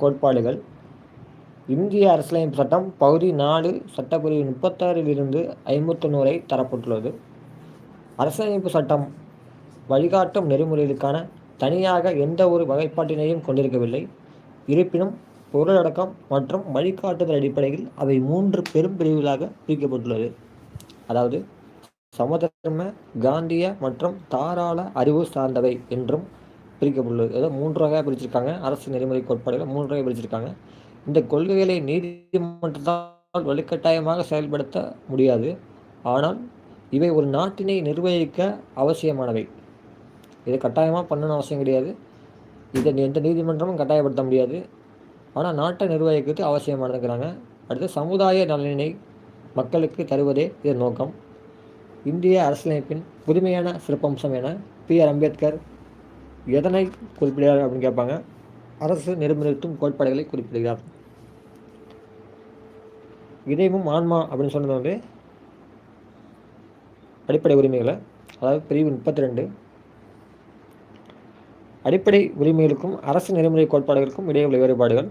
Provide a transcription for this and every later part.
கோட்பாடுகள். இந்திய அரசியலமைப்பு சட்டம் பகுதி நாலு சட்டப்பிரிவு முப்பத்தாறில் இருந்து ஐம்பத்தொன்று வரை தரப்பட்டுள்ளது. அரசியலமைப்பு சட்டம் வழிகாட்டும் நெறிமுறைகளுக்கான தனியாக எந்த ஒரு வகைப்பாட்டினையும் கொண்டிருக்கவில்லை. இருப்பினும் பொருளடக்கம் மற்றும் வழிகாட்டுதல் அடிப்படையில் அவை மூன்று பெரும் பிரிவுகளாக பிரிக்கப்பட்டுள்ளது. அதாவது சமதர்ம காந்திய மற்றும் தாராள அறிவு சார்ந்தவை என்றும் பிரிக்கப்பட்டுள்ளது அதாவது மூன்று வகையாக பிரிச்சிருக்காங்க. அரசு நெறிமுறை கோட்பாடுகள் மூன்று வகையாக பிரிச்சிருக்காங்க. இந்த கொள்கைகளை நீதிமன்றத்தால் வலுக்கட்டாயமாக செயல்படுத்த முடியாது. ஆனால் இவை ஒரு நாட்டினை நிர்வகிக்க அவசியமானவை. இதை கட்டாயமாக பண்ணணும் அவசியம் கிடையாது. இதை எந்த நீதிமன்றமும் கட்டாயப்படுத்த முடியாது. ஆனால் நாட்டை நிர்வகிக்கிறது அவசியமானதுங்கிறாங்க. அடுத்து சமுதாய நலனினை மக்களுக்கு தருவதே இதன் நோக்கம். இந்திய அரசியலமைப்பின் புதுமையான சிறப்பம்சம் என பி ஆர் அம்பேத்கர் எதனை குறிப்பிடுகிறார் அப்படின்னு கேட்பாங்க. அரசு நெறிமுறைத்தும் கோட்பாடுகளை குறிப்பிடுகிறார். இதயமும் ஆன்மா அப்படின்னு சொன்னது வந்து அடிப்படை உரிமைகளை அதாவது பிரிவு முப்பத்தி ரெண்டு அடிப்படை உரிமைகளுக்கும் அரசு நெறிமுறை கோட்பாடுகளுக்கும் இடையே உள்ள வேறுபாடுகள்.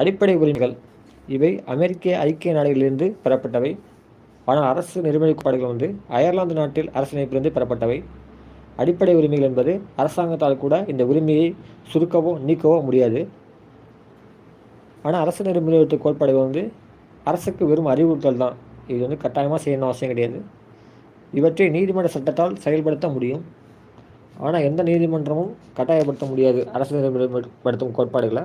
அடிப்படை உரிமைகள் இவை அமெரிக்க ஐக்கிய நாடுகளிலிருந்து பெறப்பட்டவை. ஆனால் அரசு நெறிமுறை கோட்பாடுகள் வந்து அயர்லாந்து நாட்டில் அரசியலமைப்பிலிருந்து பெறப்பட்டவை. அடிப்படை உரிமைகள் என்பது அரசாங்கத்தால் கூட இந்த உரிமையை சுருக்கவோ நீக்கவோ முடியாது. ஆனால் அரசு நெறிமுறை கோட்பாடு வந்து அரசுக்கு வெறும் அறிவுறுத்தல் தான். இது வந்து கட்டாயமாக செய்யணும் அவசியம் கிடையாது. இவற்றை நீதிமன்ற சட்டத்தால் செயல்படுத்த முடியும். ஆனால் எந்த நீதிமன்றமும் கட்டாயப்படுத்த முடியாது அரசு நெறிமுறைப்படுத்தும் கோட்பாடுகளை.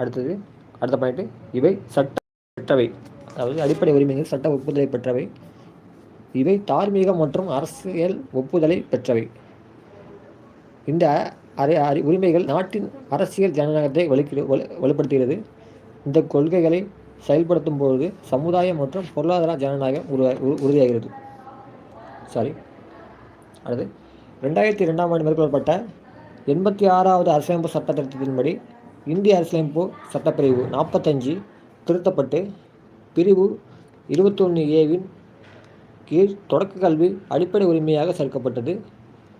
அடுத்தது அடுத்த பாயிண்ட்டு இவை சட்ட பெற்றவை அதாவது அடிப்படை உரிமைகள் சட்ட ஒப்புதலை பெற்றவை. இவை தார்மீக மற்றும் அரசியல் ஒப்புதலை பெற்றவை. இந்த அரை அறி உரிமைகள் நாட்டின் அரசியல் ஜனநாயகத்தை வலுக்கி வலுப்படுத்துகிறது. இந்த கொள்கைகளை செயல்படுத்தும் பொழுது சமுதாயம் மற்றும் பொருளாதார ஜனநாயகம் உருவா உறுதியாகிறது. சாரி அடுத்து ரெண்டாயிரத்தி ரெண்டாம் ஆண்டு மேற்கொள்ளப்பட்ட எண்பத்தி ஆறாவது அரசியலமைப்பு சட்ட திருத்தத்தின்படி இந்திய அரசியலமைப்பு சட்டப்பிரிவு நாற்பத்தஞ்சு திருத்தப்பட்டு பிரிவு இருபத்தொன்று ஏவின் கீழ் தொடக்க கல்வி அடிப்படை உரிமையாக சேர்க்கப்பட்டது.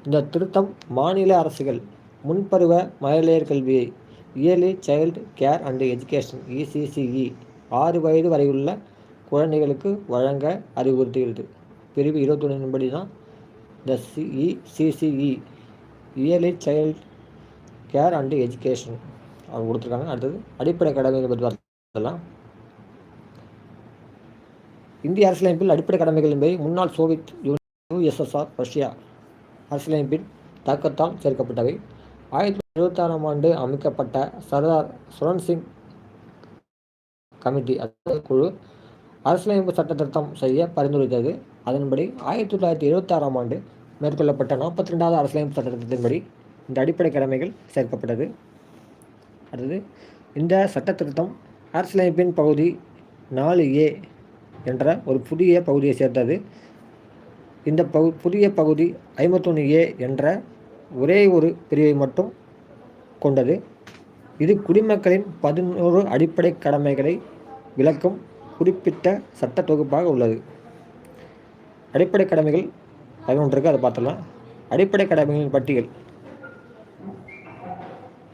இந்த திருத்தம் மாநில அரசுகள் முன்பருவ மகளிர் கல்வியை early child care and education ECCE ஆறு வயது வரையுள்ள குழந்தைகளுக்கு வழங்க அறிவுறுத்துகிறது. பிரிவு இருபத்தொன்னின்படி தான் the CE CCE early child care and education. அவங்க கொடுத்துருக்காங்க. அடுத்தது அடிப்படை கடமை பற்றி பார்த்தலாம் இந்திய அரசியலமைப்பில் அடிப்படை கடமைகள் என்பதை முன்னாள் சோவியத் யூஎஸ்எஸ்ஆர் ரஷ்யா அரசியலமைப்பின் தாக்கத்தால் சேர்க்கப்பட்டவை. ஆயிரத்தி தொள்ளாயிரத்தி இருபத்தாறாம் ஆண்டு அமைக்கப்பட்ட சர்தார் சுரன் சிங் கமிட்டி குழு அரசியலமைப்பு சட்ட திருத்தம் செய்ய பரிந்துரைத்தது. அதன்படி ஆயிரத்தி தொள்ளாயிரத்தி இருபத்தாறாம் ஆண்டு மேற்கொள்ளப்பட்ட நாற்பத்தி ரெண்டாவது அரசியலமைப்பு சட்ட திருத்தத்தின்படி இந்த அடிப்படை கடமைகள் சேர்க்கப்பட்டது. அடுத்தது இந்த சட்ட திருத்தம் அரசியலமைப்பின் பகுதி நாலு ஏ என்ற ஒரு புதிய பகுதியை சேர்ந்தது. இந்த பகு புதிய பகுதி ஐம்பத்தொன்று ஏ என்ற ஒரே ஒரு பிரிவை மட்டும் கொண்டது. இது குடிமக்களின் பதினோரு அடிப்படை கடமைகளை விளக்கும் குறிப்பிட்ட சட்ட தொகுப்பாக உள்ளது. அடிப்படை கடமைகள் பதினொன்று இருக்குது அதை பார்த்துடலாம். அடிப்படை கடமைகளின் பட்டியல்.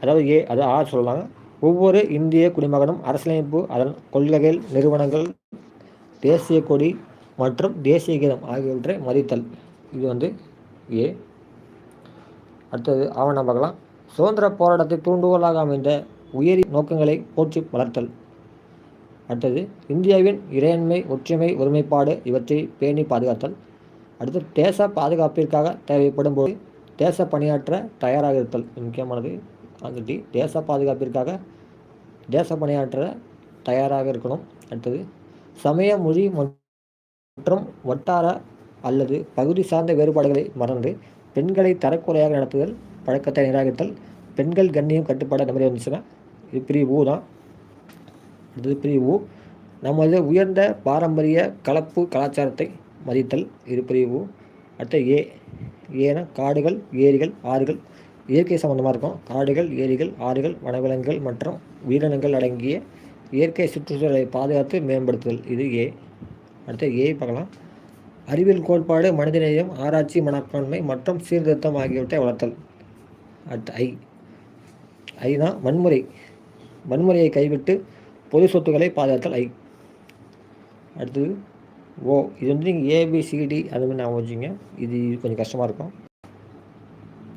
அதாவது ஏ அதை ஆ சொல்லலாம் ஒவ்வொரு இந்திய குடிமகனும் அரசியலமைப்பு அதன் கொள்கைகள் நிறுவனங்கள் தேசிய கொடி மற்றும் தேசிய கீதம் ஆகியவற்றை மதித்தல். இது வந்து ஏ அடுத்தது ஆவணம் பார்க்கலாம். சுதந்திர போராட்டத்தை தூண்டுகோலாக அமைந்த உயரிய நோக்கங்களை போற்றி வளர்த்தல். அடுத்தது இந்தியாவின் இறையாண்மை ஒற்றுமை ஒருமைப்பாடு இவற்றை பேணி பாதுகாத்தல். அடுத்து தேச பாதுகாப்பிற்காக தேவைப்படும் போது தேச பணியாற்ற தயாராக இருத்தல். முக்கியமானது. அந்த தேச பாதுகாப்பிற்காக தேச பணியாற்ற தயாராக இருக்கணும். அடுத்தது சமய மொழி மற்றும் வட்டார அல்லது பகுதி சார்ந்த வேறுபாடுகளை மறந்து பெண்களை தரக்குறையாக நடத்துதல் பழக்கத்தை நிராகரித்தல் பெண்கள் கண்ணியம் கட்டுப்பாடு அந்த மாதிரி வந்துச்சுன்னா இது பிரிவு தான். அடுத்தது பிரிவு நமது உயர்ந்த பாரம்பரிய கலப்பு கலாச்சாரத்தை மதித்தல் இது பிரிவு அடுத்த ஏ. ஏன்னா காடுகள் ஏரிகள் ஆறுகள் இயற்கை சம்மந்தமாக இருக்கும். காடுகள் ஏரிகள் ஆறுகள் வனவிலங்குகள் மற்றும் உயிரினங்கள் அடங்கிய இயற்கை சுற்றுச்சூழலை பாதுகாத்து மேம்படுத்துதல். இது ஏ. அடுத்த ஏ பார்க்கலாம். அறிவியல் கோட்பாடு மனிதநேயம் ஆராய்ச்சி மனப்பான்மை மற்றும் சீர்திருத்தம் ஆகியவற்றை வளர்த்தல். அடுத்து ஐ. ஐ தான் வன்முறை. வன்முறையை கைவிட்டு பொது சொத்துக்களை பாதுகாத்தல் ஐ. அடுத்தது ஓ. இது வந்து நீங்கள் ஏபிசிடி அது மாதிரி நான் வச்சுங்க இது கொஞ்சம் கஷ்டமாக இருக்கும்.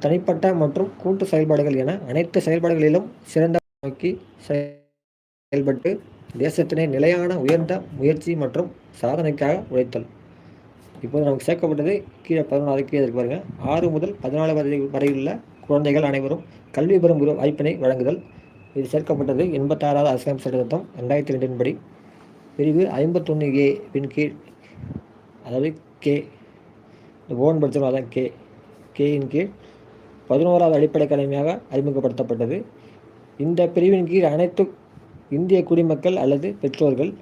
தனிப்பட்ட மற்றும் கூட்டு செயல்பாடுகள் என அனைத்து செயல்பாடுகளிலும் சிறந்த நோக்கி செயல்பட்டு தேசத்தினை நிலையான உயர்ந்த முயற்சி மற்றும் சாதனைக்காக உழைத்தல். இப்போது நமக்கு சேர்க்கப்பட்டது கீழே பதினொன்றாவது கீழே இருக்கு பாருங்க. ஆறு முதல் பதினாலு வரை வரையுள்ள குழந்தைகள் அனைவரும் கல்வி பெறும் வாய்ப்பினை வழங்குதல். இது சேர்க்கப்பட்டது எண்பத்தாறாவது அரசாங்கம் சட்டத்திட்டம் ரெண்டாயிரத்தி ரெண்டின் படி. பிரிவு ஐம்பத்தொன்று ஏ பின் கீழ் அதாவது கே இந்த ஓன் படித்தோம் அதான் கே கேயின் கீழ் பதினோராவது அடிப்படை கடமையாக அறிமுகப்படுத்தப்பட்டது. இந்த பிரிவின் கீழ் அனைத்து இந்திய குடிமக்கள் அல்லது பெற்றோர்கள்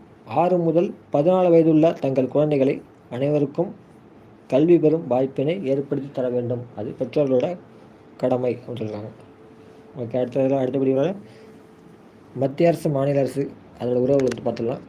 ஆறு முதல் பதினாலு வயதுள்ள தங்கள் குழந்தைகளை அனைவருக்கும் கல்வி பெறும் வாய்ப்பினை ஏற்படுத்தி தர வேண்டும். அது பெற்றோர்களோட கடமை அப்படின்னு சொல்கிறாங்க ஓகே அடுத்ததில் அடுத்த மத்திய அரசு மாநில அரசு அதோட உறவுகள் பார்த்துடலாம்.